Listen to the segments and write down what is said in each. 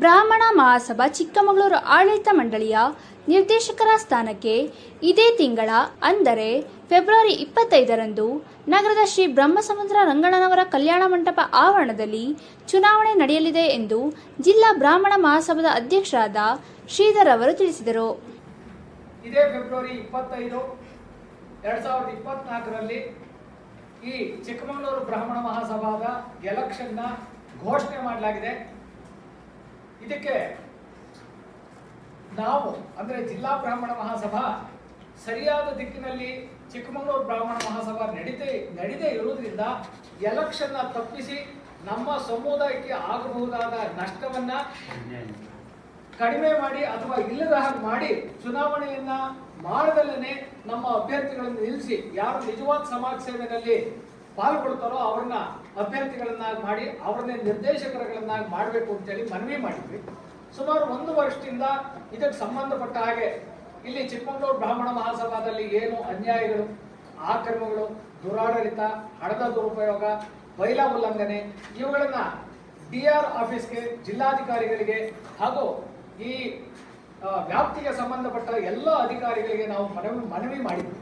ಬ್ರಾಹ್ಮಣ ಮಹಾಸಭಾ ಚಿಕ್ಕಮಗಳೂರು ಆಡಳಿತ ಮಂಡಳಿಯ ನಿರ್ದೇಶಕರ ಸ್ಥಾನಕ್ಕೆ ಇದೇ ತಿಂಗಳ, ಅಂದರೆ ಫೆಬ್ರವರಿ ಇಪ್ಪತ್ತೈದರಂದು ನಗರದ ಶ್ರೀ ಬ್ರಹ್ಮಸಮುದ್ರ ರಂಗಣ್ಣನವರ ಕಲ್ಯಾಣ ಮಂಟಪ ಆವರಣದಲ್ಲಿ ಚುನಾವಣೆ ನಡೆಯಲಿದೆ ಎಂದು ಜಿಲ್ಲಾ ಬ್ರಾಹ್ಮಣ ಮಹಾಸಭಾದ ಅಧ್ಯಕ್ಷರಾದ ಶ್ರೀಧರ್ ಅವರು ತಿಳಿಸಿದರು. ಇದೇ ಫೆಬ್ರವರಿ ಇಪ್ಪತ್ತೈದು ಸಾವಿರದ ಈ ಚಿಕ್ಕಮಗಳೂರು ಬ್ರಾಹ್ಮಣ ಮಹಾಸಭಾದ ಎಲೆಕ್ಷನ್ನ ಘೋಷಣೆ ಮಾಡಲಾಗಿದೆ. ಇದಕ್ಕೆ ನಾವು, ಅಂದರೆ ಜಿಲ್ಲಾ ಬ್ರಾಹ್ಮಣ ಮಹಾಸಭಾ ಸರಿಯಾದ ದಿಕ್ಕಿನಲ್ಲಿ ಚಿಕ್ಕಮಗಳೂರು ಬ್ರಾಹ್ಮಣ ಮಹಾಸಭಾ ನಡೀತೇ, ನಡೀದೇ ಇರುವುದರಿಂದ ಎಲೆಕ್ಷನ್ನ ತಪ್ಪಿಸಿ ನಮ್ಮ ಸಮುದಾಯಕ್ಕೆ ಆಗಬಹುದಾದ ನಷ್ಟವನ್ನ ಕಡಿಮೆ ಮಾಡಿ ಅಥವಾ ಇಲ್ಲದ ಹಾಗೆ ಮಾಡಿ ಚುನಾವಣೆಯನ್ನ ಮಾಡದಲ್ಲೇ ನಮ್ಮ ಅಭ್ಯರ್ಥಿಗಳನ್ನು ನಿಲ್ಲಿಸಿ. ಯಾರು ನಿಜವಾದ ಸಮಾಜ ಸೇವೆಯಲ್ಲಿ ಪಾಲ್ಗೊಳ್ತಾರೋ ಅವ್ರನ್ನ ಅಭ್ಯರ್ಥಿಗಳನ್ನಾಗಿ ಮಾಡಿ ಅವ್ರನ್ನೇ ನಿರ್ದೇಶಕರುಗಳನ್ನಾಗಿ ಮಾಡಬೇಕು ಅಂತೇಳಿ ಮನವಿ ಮಾಡಿದ್ವಿ. ಸುಮಾರು ಒಂದು ವರ್ಷದಿಂದ ಇದಕ್ಕೆ ಸಂಬಂಧಪಟ್ಟ ಹಾಗೆ ಇಲ್ಲಿ ಚಿಕ್ಕಮಗಳೂರು ಬ್ರಾಹ್ಮಣ ಮಹಾಸಭಾದಲ್ಲಿ ಏನು ಅನ್ಯಾಯಗಳು ಆಕ್ರಮಗಳು ದುರಾಡಳಿತ, ಹಣದ ದುರುಪಯೋಗ, ಬೈಲಾ ಉಲ್ಲಂಘನೆ ಇವುಗಳನ್ನು ಡಿ ಆರ್ ಆಫೀಸ್ಗೆ, ಜಿಲ್ಲಾಧಿಕಾರಿಗಳಿಗೆ ಹಾಗೂ ಈ ವ್ಯಾಪ್ತಿಗೆ ಸಂಬಂಧಪಟ್ಟ ಎಲ್ಲ ಅಧಿಕಾರಿಗಳಿಗೆ ನಾವು ಮನವಿ ಮನವಿ ಮಾಡಿದ್ವಿ.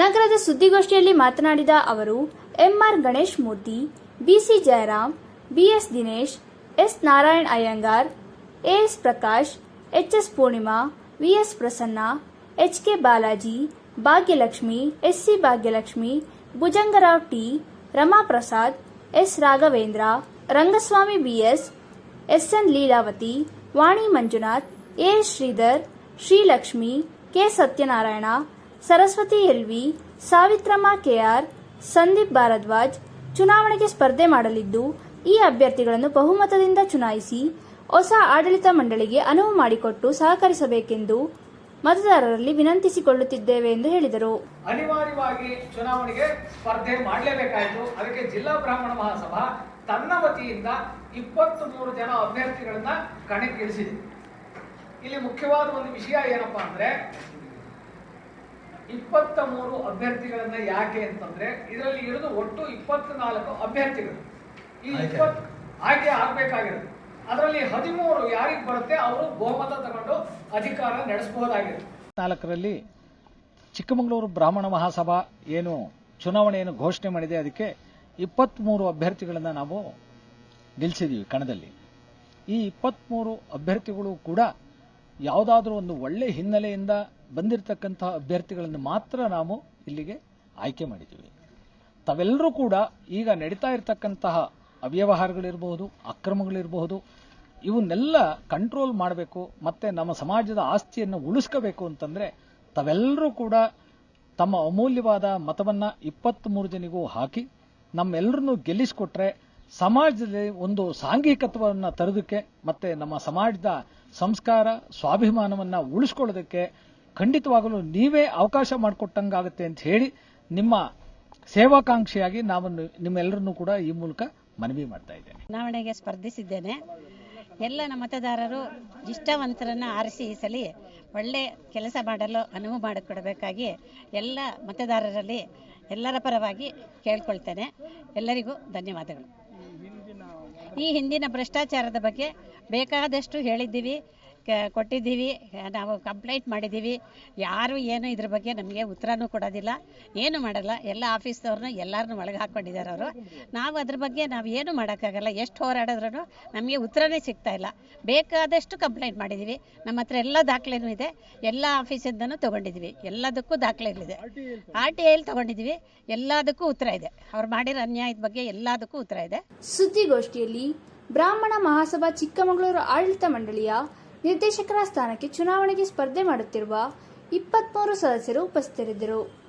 ನಗರದ ಸುದ್ದಿಗೋಷ್ಠಿಯಲ್ಲಿ ಮಾತನಾಡಿದ ಅವರು MR Ganesh Murthy BC Jayaram BS Dinesh S Narayan Iyengar AS Prakash HS Poornima VS Prasanna HK Balaji Bhagyalakshmi SC Bhagyalakshmi Bhujangarao T Ramaprasad S Raghavendra Rangaswamy BS SN Leelavathi Vani Manjunath A Sridhar Srilakshmi K Satyanarayana Saraswathi LV Savitramma KR Sandeep Bharadwaj ಚುನಾವಣೆಗೆ ಸ್ಪರ್ಧೆ ಮಾಡಲಿದ್ದು, ಈ ಅಭ್ಯರ್ಥಿಗಳನ್ನು ಬಹುಮತದಿಂದ ಚುನಾಯಿಸಿ ಹೊಸ ಆಡಳಿತ ಮಂಡಳಿಗೆ ಅನುವು ಮಾಡಿಕೊಟ್ಟು ಸಹಕರಿಸಬೇಕೆಂದು ಮತದಾರರಲ್ಲಿ ವಿನಂತಿಸಿಕೊಳ್ಳುತ್ತಿದ್ದೇವೆ ಎಂದು ಹೇಳಿದರು. ಅನಿವಾರ್ಯವಾಗಿ ಚುನಾವಣೆಗೆ ಸ್ಪರ್ಧೆ ಮಾಡಲೇಬೇಕಾಯಿತು. ಅದಕ್ಕೆ ಜಿಲ್ಲಾ ಬ್ರಾಹ್ಮಣ ಮಹಾಸಭಾ ತನ್ನ ವತಿಯಿಂದ ಇಪ್ಪತ್ತ್ ಮೂರು ಜನ ಅಭ್ಯರ್ಥಿಗಳನ್ನ ಕಣಕ್ಕಿಳಿಸಿದೆ. ಇಲ್ಲಿ ಮುಖ್ಯವಾದ ಒಂದು ವಿಷಯ ಏನಪ್ಪಾ ಅಂದ್ರೆ ಇಪ್ಪತ್ತ ಮೂರು ಅಭ್ಯರ್ಥಿಗಳನ್ನ ಯಾಕೆ ಅಂತಂದ್ರೆ ಇದರಲ್ಲಿ ಇರೋದು ಒಟ್ಟು ಇಪ್ಪತ್ನಾಲ್ಕು ಅಭ್ಯರ್ಥಿಗಳು. ಈ ಇಪ್ಪತ್ ಆಯ್ಕೆ ಆಗ್ಬೇಕಾಗಿರೋದು. ಅದರಲ್ಲಿ ಹದಿಮೂರು ಯಾರಿಗೆ ಬರುತ್ತೆ ಅವರು ಬಹುಮತ ತಗೊಂಡು ಅಧಿಕಾರ ನಡೆಸಬಹುದಾಗಿದೆ ನಾಲ್ಕರಲ್ಲಿ ಚಿಕ್ಕಮಗಳೂರು ಬ್ರಾಹ್ಮಣ ಮಹಾಸಭಾ ಏನು ಚುನಾವಣೆಯನ್ನು ಘೋಷಣೆ ಮಾಡಿದೆ ಅದಕ್ಕೆ ಇಪ್ಪತ್ತ್ಮೂರು ಅಭ್ಯರ್ಥಿಗಳನ್ನು ನಾವು ನಿಲ್ಲಿಸಿದ್ದೀವಿ ಕಣದಲ್ಲಿ. ಈ ಇಪ್ಪತ್ತ್ಮೂರು ಅಭ್ಯರ್ಥಿಗಳು ಕೂಡ ಯಾವುದಾದ್ರೂ ಒಂದು ಒಳ್ಳೆ ಹಿನ್ನೆಲೆಯಿಂದ ಬಂದಿರತಕ್ಕಂತಹ ಅಭ್ಯರ್ಥಿಗಳನ್ನು ಮಾತ್ರ ನಾವು ಇಲ್ಲಿಗೆ ಆಯ್ಕೆ ಮಾಡಿದ್ದೀವಿ. ತಾವೆಲ್ಲರೂ ಕೂಡ ಈಗ ನಡೀತಾ ಇರತಕ್ಕಂತಹ ಅವ್ಯವಹಾರಗಳಿರಬಹುದು, ಅಕ್ರಮಗಳಿರಬಹುದು, ಇವನ್ನೆಲ್ಲ ಕಂಟ್ರೋಲ್ ಮಾಡಬೇಕು ಮತ್ತೆ ನಮ್ಮ ಸಮಾಜದ ಆಸ್ತಿಯನ್ನು ಉಳಿಸ್ಕೋಬೇಕು ಅಂತಂದ್ರೆ ತಾವೆಲ್ಲರೂ ಕೂಡ ತಮ್ಮ ಅಮೂಲ್ಯವಾದ ಮತವನ್ನ ಇಪ್ಪತ್ತ್ ಮೂರು ಜನಿಗೂ ಹಾಕಿ ನಮ್ಮೆಲ್ಲರನ್ನು ಗೆಲ್ಲಿಸಿಕೊಟ್ರೆ ಸಮಾಜದಲ್ಲಿ ಒಂದು ಸಾಂಘಿಕತ್ವವನ್ನು ತರೋದಕ್ಕೆ ಮತ್ತೆ ನಮ್ಮ ಸಮಾಜದ ಸಂಸ್ಕಾರ, ಸ್ವಾಭಿಮಾನವನ್ನ ಉಳಿಸ್ಕೊಳ್ಳೋದಕ್ಕೆ ಖಂಡಿತವಾಗಲೂ ನೀವೇ ಅವಕಾಶ ಮಾಡಿಕೊಟ್ಟಂಗಾಗುತ್ತೆ ಅಂತ ಹೇಳಿ ನಿಮ್ಮ ಸೇವಾಕಾಂಕ್ಷಿಯಾಗಿ ನಾವು ನಿಮ್ಮೆಲ್ಲರನ್ನೂ ಕೂಡ ಈ ಮೂಲಕ ಮನವಿ ಮಾಡ್ತಾ ಇದ್ದೇನೆ. ಚುನಾವಣೆಗೆ ಸ್ಪರ್ಧಿಸಿದ್ದೇನೆ. ಎಲ್ಲ ಮತದಾರರು ಇಷ್ಟವಂತರನ್ನ ಆರಿಸಿ ಈ ಸಲ ಒಳ್ಳೆ ಕೆಲಸ ಮಾಡಲು ಅನುವು ಮಾಡಿಕೊಡಬೇಕಾಗಿ ಎಲ್ಲ ಮತದಾರರಲ್ಲಿ ಎಲ್ಲರ ಪರವಾಗಿ ಕೇಳ್ಕೊಳ್ತೇನೆ. ಎಲ್ಲರಿಗೂ ಧನ್ಯವಾದಗಳು. ಈ ಹಿಂದಿನ ಭ್ರಷ್ಟಾಚಾರದ ಬಗ್ಗೆ ಬೇಕಾದಷ್ಟು ಹೇಳಿದ್ದೀವಿ. ಕೊಟ್ಟಿದ್ದೀವಿ. ನಾವು ಕಂಪ್ಲೇಂಟ್ ಮಾಡಿದ್ದೀವಿ. ಯಾರು ಏನು ಇದ್ರ ಬಗ್ಗೆ ನಮಗೆ ಉತ್ತರನೂ ಕೊಡೋದಿಲ್ಲ. ಏನು ಮಾಡಲ್ಲ. ಎಲ್ಲ ಆಫೀಸ್ದವ್ರನ್ನ ಎಲ್ಲರನ್ನೂ ಒಳಗೆ ಹಾಕ್ಕೊಂಡಿದ್ದಾರೆ ಅವರು. ನಾವು ಅದ್ರ ಬಗ್ಗೆ ನಾವು ಏನು ಮಾಡೋಕ್ಕಾಗಲ್ಲ. ಎಷ್ಟು ಹೋರಾಡಿದ್ರೂ ನಮಗೆ ಉತ್ತರನೇ ಸಿಗ್ತಾ ಇಲ್ಲ. ಬೇಕಾದಷ್ಟು ಕಂಪ್ಲೇಂಟ್ ಮಾಡಿದ್ದೀವಿ. ನಮ್ಮ ಹತ್ರ ಎಲ್ಲ ದಾಖಲೆನೂ ಇದೆ. ಎಲ್ಲ ಆಫೀಸಿಂದನೂ ತೊಗೊಂಡಿದ್ದೀವಿ. ಎಲ್ಲದಕ್ಕೂ ದಾಖಲೆಗಳಿದೆ. ಆರ್ ಟಿ ಐಲಿ ತೊಗೊಂಡಿದ್ದೀವಿ. ಎಲ್ಲದಕ್ಕೂ ಉತ್ತರ ಇದೆ. ಅವ್ರು ಮಾಡಿರೋ ಅನ್ಯಾಯದ ಬಗ್ಗೆ ಎಲ್ಲದಕ್ಕೂ ಉತ್ತರ ಇದೆ. ಸುದ್ದಿಗೋಷ್ಠಿಯಲ್ಲಿ ಬ್ರಾಹ್ಮಣ ಮಹಾಸಭಾ ಚಿಕ್ಕಮಗಳೂರು ಆಡಳಿತ ಮಂಡಳಿಯ ನಿರ್ದೇಶಕರ ಸ್ಥಾನಕ್ಕೆ ಚುನಾವಣೆಗೆ ಸ್ಪರ್ಧೆ ಮಾಡುತ್ತಿರುವ ಇಪ್ಪತ್ಮೂರು ಸದಸ್ಯರು ಉಪಸ್ಥಿತರಿದ್ದರು.